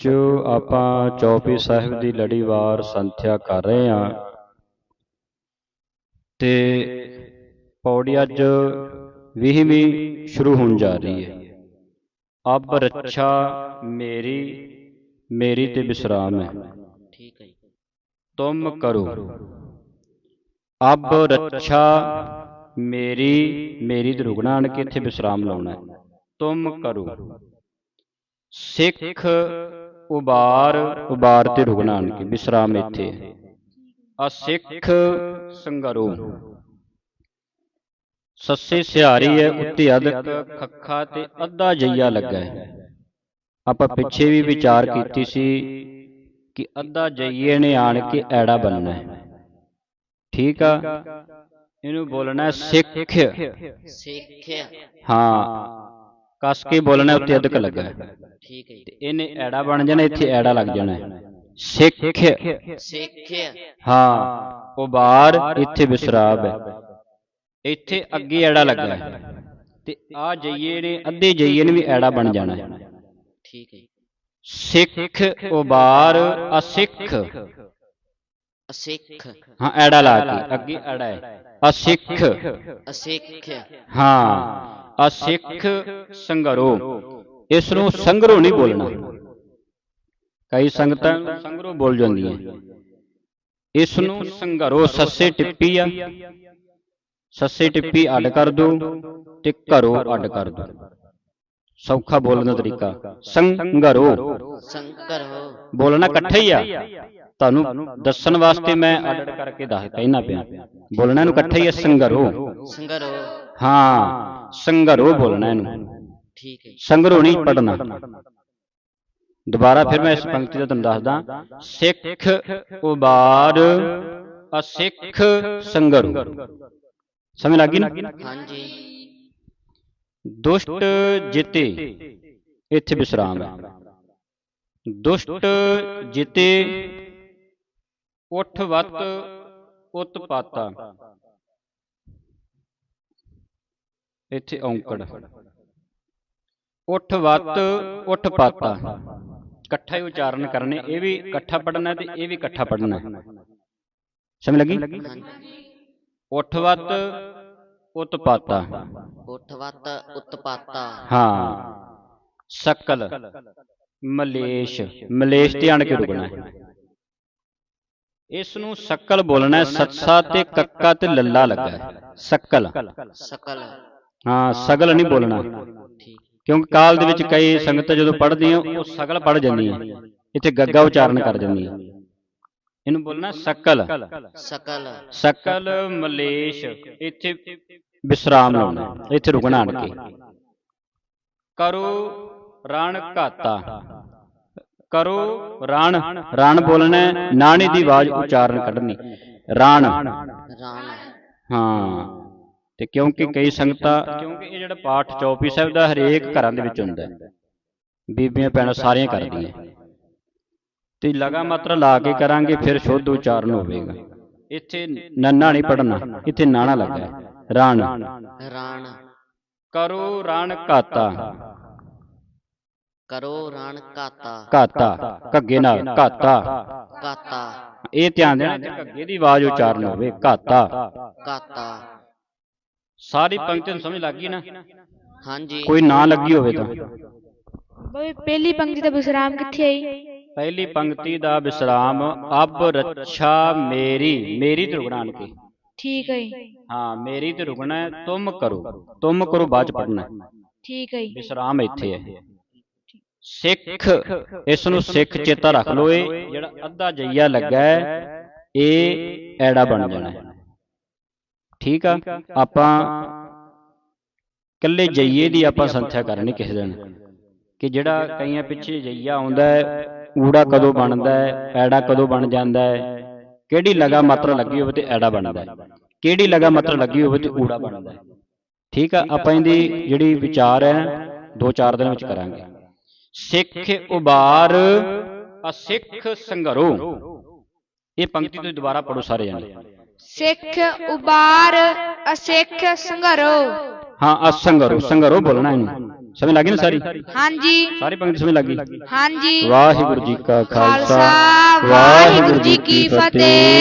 ਬੱਚਿਓ, ਆਪਾਂ ਚੌਪੀ ਸਾਹਿਬ ਦੀ ਲੜੀਵਾਰ ਸੰਥਿਆ ਕਰ ਰਹੇ ਹਾਂ। ਤੇ ਪੌੜੀ ਅੱਜ 20ਵੀਂ ਸ਼ੁਰੂ ਹੋਣ ਜਾ ਰਹੀ ਹੈ। ਅਬ ਰੱਛਾ ਮੇਰੀ ਮੇਰੀ ਤੇ ਵਿਸਰਾਮ ਹੈ। ਠੀਕ ਹੈ ਤੁਮ ਕਰੋ। ਅਬ ਰੱਛਾ ਮੇਰੀ ਮੇਰੀ ਤੇ ਰੁਕਣਾ ਆਣ ਕੇ ਇੱਥੇ ਵਿਸਰਾਮ ਲਾਉਣਾ ਹੈ। ਤੁਮ ਕਰੋ। ਸਿੱਖ ਉਬਾਰ ਉਬਾਰ ਤੇ ਰੁਕਣਾ ਆਣ ਕੇ ਵਿਸਰਾਮ ਇੱਥੇ। ਹੈ ਅਸਿੱਖ ਸੰਗਰੋ ਸੱਸੇ ਸਿਹਾਰੀ ਹੈ ਉੱਤੇ ਅਦਕ ਖੱਖਾ ਤੇ ਅੱਧਾ ਜਈਆ ਲੱਗਾ ਹੈ। ਆਪਾਂ ਪਿੱਛੇ ਵੀ ਵਿਚਾਰ ਕੀਤੀ ਸੀ ਕਿ ਅੱਧਾ ਜਈਏ ਨੇ ਆਣ ਕੇ ਐੜਾ ਬਣਨਾ ਹੈ। ਠੀਕ ਆ? ਇਹਨੂੰ ਬੋਲਣਾ ਸਿੱਖ। ਸਿੱਖਿਆ ਹਾਂ। ਕਸ ਕੇ ਬੋਲਣਾ ਉੱਤੇ ਅਦਕ ਲੱਗਾ ਹੈ। ਠੀਕ ਹੈ ਜੀ। ਤੇ ਇਹਨੇ ਐੜਾ ਬਣ ਜਾਣਾ ਇੱਥੇ ਐੜਾ ਲੱਗ ਜਾਣਾ ਹੈ। ਸਿੱਖ। ਸਿੱਖਿਆ ਹਾਂ। ਉਬਾਰ ਇੱਥੇ ਵਿਸਰਾਬ ਹੈ। ਇੱਥੇ ਅੱਗੇ ਐੜਾ ਲੱਗਾ ਹੈ। ਤੇ ਆ ਜਈਏ ਨੇ ਅੱਧੇ ਜਈਏ ਨੇ ਵੀ ਐੜਾ ਬਣ ਜਾਣਾ ਹੈ। ਠੀਕ ਹੈ ਸਿੱਖ ਉਬਾਰ ਅਸਿੱਖ। ਅਸਿੱਖ। ਹਾਂ ਐੜਾ ਲਾ ਕੇ ਅੱਗੇ ਐੜਾ ਹੈ। ਅਸਿੱਖ। ਅਸਿੱਖਿਆ ਹਾਂ। ਅਸਿੱਖ ਸੰਗਰੋ। ਇਸ ਨੂੰ ਸੰਗਰੋ ਨਹੀਂ ਬੋਲਣਾ। ਕਈ ਸੰਗਤਾਂ ਨੂੰ ਸੰਗਰੋ ਬੋਲ ਜਾਂਦੀਆਂ। ਇਸ ਨੂੰ ਸੰਗਰੋ ਸੱਸੇ ਟਿੱਪੀ ਆ। ਸੱਸੇ ਟਿੱਪੀ ਅੱਡ ਕਰ ਦੋ ਤੇ ਘਰੋ ਅੱਡ ਕਰ ਦੋ। ਸੌਖਾ ਬੋਲਣ ਦਾ ਤਰੀਕਾ। ਸੰਗਰੋ। ਸੰਕਰ ਹੋ ਬੋਲਣਾ ਇਕੱਠਾ ਹੀ ਆ। ਤੁਹਾਨੂੰ ਦੱਸਣ ਵਾਸਤੇ ਮੈਂ ਅੱਡ ਕਰਕੇ ਦੱਸ ਕਹਿਣਾ ਪਿਆ। ਬੋਲਣਾ ਇਹਨੂੰ ਇਕੱਠਾ ਹੀ ਆ ਸੰਗਰੋ। ਸੰਗਰ। ਹਾਂ। ਸੰਗਰੋ ਬੋਲਣਾ ਇਹਨੂੰ। ਠੀਕ ਹੈ ਸੰਗਰੋ ਨਹੀਂ ਪੜਨਾ ਦੁਬਾਰਾ ਫਿਰ ਮੈਂ ਇਸ ਪੰਕਤੀ ਦਾ ਤੁਹਾਨੂੰ ਦੱਸਦਾ। ਸਿੱਖ ਉਬਾਰ ਅਸਿੱਖ ਸੰਗਰੋ ਸਮਝ ਲੱਗੀ ਨਾ? ਹਾਂਜੀ। ਦੁਸ਼ਟ ਜਿਤੇ ਇੱਥੇ ਵਿਸਰਾਮ ਹੈ। ਦੁਸ਼ਟ ਜਿਤੇ ਉਠ ਵਤ ਉਤਪਾਤਾ। ਇੱਥੇ ਔਂਕੜ। ਉਠ ਵਤ ਉਠ ਪਾਤਾ। ਇਕੱਠਾ ਹੀ ਉਚਾਰਨ ਕਰਨੇ ਇਹ ਵੀ ਇਕੱਠਾ ਪੜਨਾ ਤੇ ਇਹ ਵੀ ਇਕੱਠਾ ਪੜਨਾ ਸਮਝ ਲੱਗੀ? ਉਠ ਵਤ ਉਤਪਾਤਾ ਉਠਵਤ ਉਤਪਾਤਾ ਹਾਂ। ਸਕਲ ਮਲੇਸ਼। ਮਲੇਸ਼ ਤੇ ਆਣ ਕੇ ਰੁਕਣਾ। ਹੈ ਇਸ ਨੂੰ ਸਕਲ ਬੋਲਣਾ ਹੈ। ਸੱਸਾ ਤੇ ਕੱਕਾ ਤੇ ਲੱਲਾ ਲੱਗਾ ਹੈ। ਸਕਲ। ਸਕਲ। ਹਾਂ ਸਗਲ ਨਹੀਂ ਬੋਲਣਾ। ਠੀਕ। ਕਿਉਂਕਿ ਕਾਲ ਦੇ ਵਿੱਚ ਕਈ ਸੰਗਤਾਂ ਜਦੋਂ ਪੜ੍ਹਦੀਆਂ ਉਹ ਸਗਲ ਪੜ੍ਹ ਜਾਂਦੀਆਂ। ਇੱਥੇ ਗੱਗਾ ਉਚਾਰਨ ਕਰ ਜਾਂਦੀਆਂ। ਇਹਨੂੰ ਬੋਲਣਾ ਸਕਲ। ਸਕਲ। ਸਕਲ ਮਲੇਸ਼। ਇੱਥੇ ਵਿਸਰਾਮ ਲਾਉਣਾ। ਹੈ। ਇੱਥੇ ਰੁਕਣਾ ਆਣ ਕੇ। ਕਰੋ ਰਣ ਘਾਤਾ। ਕਰੋ ਰਣ। ਰਣ ਬੋਲਣਾ ਹੈ, ਨਾਣੇ ਦੀ ਆਵਾਜ਼ ਉਚਾਰਨ ਕੱਢਣੀ ਰਣ। ਰਾਣ। ਹਾਂ। ਤੇ ਕਿਉਂਕਿ ਕਈ ਸੰਗਤਾਂ ਕਿਉਂਕਿ ਇਹ ਜਿਹੜਾ ਪਾਠ ਚੌਪੀ ਸਾਹਿਬ ਦਾ ਹਰੇਕ ਘਰਾਂ ਦੇ ਵਿੱਚ ਹੁੰਦਾ ਹੈ। ਬੀਬੀਆਂ ਭੈਣਾਂ ਸਾਰੀਆਂ ਕਰਦੀਆਂ ਤੇ ਲਗਾ ਮਾਤਰਾ ਲਾ ਕੇ ਕਰਾਂਗੇ ਫਿਰ ਸ਼ੁੱਧ ਉਚਾਰਨ ਹੋਵੇਗਾ। ਇੱਥੇ ਨੰਨਾ ਨਹੀਂ ਪੜਨਾ ਇੱਥੇ ਨਾਣਾ ਲੱਗਾ ਰਣ। ਰਾਣ। ਕਰੋ ਰਣ ਘਾਤਾ। ਕਰੋ ਰਾਣ ਕਾਤਾ ਘਾਤਾ ਘੱਗੇ ਨਾਲ ਘਾਤਾ। ਕਾਤਾ ਇਹ ਧਿਆਨ ਦੇਣਾ ਘੱਗੇ ਦੀ ਆਵਾਜ਼ ਉਚਾਰਨ ਹੋਵੇ ਘਾਤਾ। ਕਾਤਾ ਸਾਰੀ ਪੰਕਤੀ ਨੂੰ ਸਮਝ ਲੱਗ ਗਈ ਨਾ? ਹਾਂਜੀ। ਕੋਈ ਨਾ ਲੱਗੀ ਹੋਵੇ ਤਾਂ। ਬਈ ਪਹਿਲੀ ਪੰਕਤੀ ਦਾ ਵਿਸਰਾਮ ਕਿੱਥੇ ਆਈ? ਪਹਿਲੀ ਪੰਕਤੀ ਦਾ ਵਿਸਰਾਮ ਅਬ ਰੱਛਾ ਮੇਰੀ ਮੇਰੀ ਤੇ ਰੁਕਣਾ ਕੇ ਠੀਕ ਹੈ ਜੀ। ਹਾਂ ਮੇਰੀ ਤੇ ਰੁਕਣਾ ਹੈ, ਤੁਮ ਕਰੋ। ਤੁਮ ਕਰੋ ਬਾਅਦ ਚ ਪੜਨਾ ਠੀਕ ਹੈ ਜੀ। ਵਿਸਰਾਮ ਇੱਥੇ ਹੈ। ਸਿੱਖ ਇਸ ਨੂੰ ਸਿੱਖ ਚੇਤਾ ਰੱਖ ਲਓ ਇਹ ਜਿਹੜਾ ਅੱਧਾ ਜਈਆ ਲੱਗਾ ਹੈ ਇਹ ਐੜਾ ਬਣ ਜਾਣਾ। ਹੈ ਠੀਕ ਆ? ਆਪਾਂ ਕੱਲੇ ਜਈਏ ਦੀ ਆਪਾਂ ਸੰਥਿਆ ਕਰਨੀ ਕਿਸੇ ਦਿਨ। ਕਿ ਜਿਹੜਾ ਕਈਆਂ ਪਿੱਛੇ ਜਈਆ ਆਉਂਦਾ ਹੈ ਊੜਾ ਕਦੋਂ ਬਣਦਾ ਹੈ ਐੜਾ ਕਦੋਂ ਬਣ ਜਾਂਦਾ ਹੈ ਕਿਹੜੀ ਲਗਾ ਮਾਤਰਾ ਲੱਗੀ ਹੋਵੇ ਤੇ ਐੜਾ ਬਣਦਾ ਹੈ। ਕਿਹੜੀ ਲਗਾ ਮਾਤਰਾ ਲੱਗੀ ਹੋਵੇ ਤੇ ਊੜਾ ਬਣਦਾ ਹੈ। ਠੀਕ ਆ? ਆਪਾਂ ਇਹਦੀ ਜਿਹੜੀ ਵਿਚਾਰ ਹੈ ਦੋ ਚਾਰ ਦਿਨ ਵਿੱਚ ਕਰਾਂਗੇ। ਸਿੱਖ ਉਬਾਰ ਅਸਿੱਖ ਸੰਘਰੋ ਇਹ ਪੰਕਤੀ ਤੁਸੀਂ ਦੁਬਾਰਾ ਪੜੋ ਸਾਰੇ ਜਣੇ। ਸਿੱਖ ਉਬਾਰ ਅਸਿੱਖ ਸੰਘਰੋ। ਹਾਂ ਅਸੰਗਰੋ ਸੰਗਰੋ ਬੋਲਣਾ ਇਹਨੂੰ। ਸਮਝ ਲੱਗੀ ਨਾ ਸਾਰੀ? ਹਾਂਜੀ। ਸਾਰੀ ਪੰਕਤੀ ਸਮਝ ਲੱਗੀ ਹਾਂਜੀ। ਵਾਹਿਗੁਰੂ ਜੀ ਕਾ ਖਾਲਸਾ ਖਾਲਸਾ ਵਾਹਿਗੁਰੂ ਜੀ ਕੀ ਫਤਿਹ।